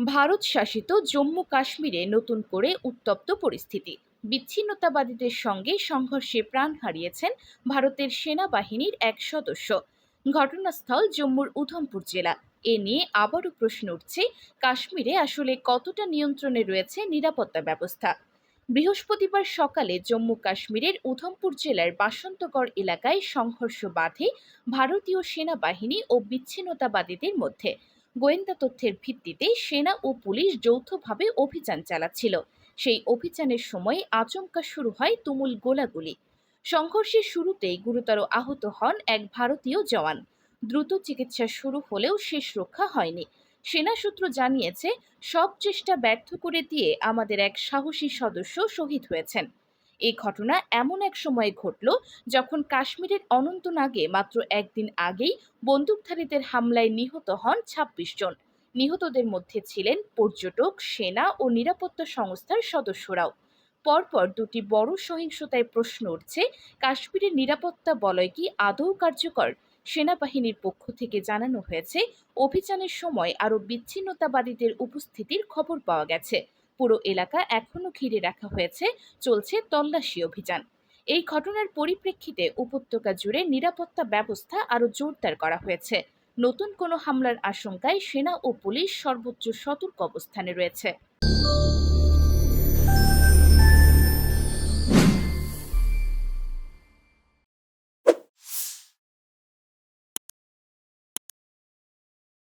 ভারত শাসিত জম্মু কাশ্মীরে নতুন করে উত্তপ্ত পরিস্থিতি। বিচ্ছিন্নতাবাদীদের সঙ্গে সংঘর্ষে প্রাণ হারিয়েছেন ভারতের সেনাবাহিনীর এক সদস্য। ঘটনাস্থল জম্মুর উধমপুর জেলা। এ নিয়ে আবারও প্রশ্ন উঠছে, কাশ্মীরে আসলে কতটা নিয়ন্ত্রণে রয়েছে নিরাপত্তা ব্যবস্থা? বৃহস্পতিবার সকালে জম্মু কাশ্মীরের উধমপুর জেলার বাসন্তগড় এলাকায় সংঘর্ষ বাধে ভারতীয় সেনাবাহিনী ও বিচ্ছিন্নতাবাদীদের মধ্যে। গোয়েন্দা তথ্যের ভিত্তিতে সেনা ও পুলিশ যৌথভাবে অভিযান চালাচ্ছিল। সেই অভিযানের সময় আচমকা শুরু হয় তুমুল গোলাগুলি। সংঘর্ষের শুরুতেই গুরুতর আহত হন এক ভারতীয় জওয়ান। দ্রুত চিকিৎসা শুরু হলেও শেষ রক্ষা হয়নি। সেনা সূত্র জানিয়েছে, সব চেষ্টা ব্যর্থ করে দিয়ে আমাদের এক সাহসী সদস্য শহীদ হয়েছেন। এই ঘটনা এমন এক সময়ে ঘটল যখন কাশ্মীরের অনন্তনাগে মাত্র একদিন আগেই বন্দুকধারীদের হামলায় নিহত হন ছাব্বিশ জন। নিহতদের মধ্যে ছিলেন পর্যটক, সেনা ও নিরাপত্তা সংস্থার সদস্যরাও। পরপর দুটি বড় সহিংসতায় প্রশ্ন উঠছে, কাশ্মীরের নিরাপত্তা বলয় কি আদৌ কার্যকর? সেনাবাহিনীর পক্ষ থেকে জানানো হয়েছে, অভিযানের সময় আরও বিচ্ছিন্নতাবাদীদের উপস্থিতির খবর পাওয়া গেছে। পুরো এলাকা এখনও ঘিরে রাখা হয়েছে, চলছে তল্লাশি অভিযান। এই ঘটনার পরিপ্রেক্ষিতে উপত্যকা জুড়ে নিরাপত্তা ব্যবস্থা আরও জোরদার করা হয়েছে। নতুন কোনো হামলার আশঙ্কায় সেনা ও পুলিশ সর্বোচ্চ সতর্ক অবস্থানে রয়েছে।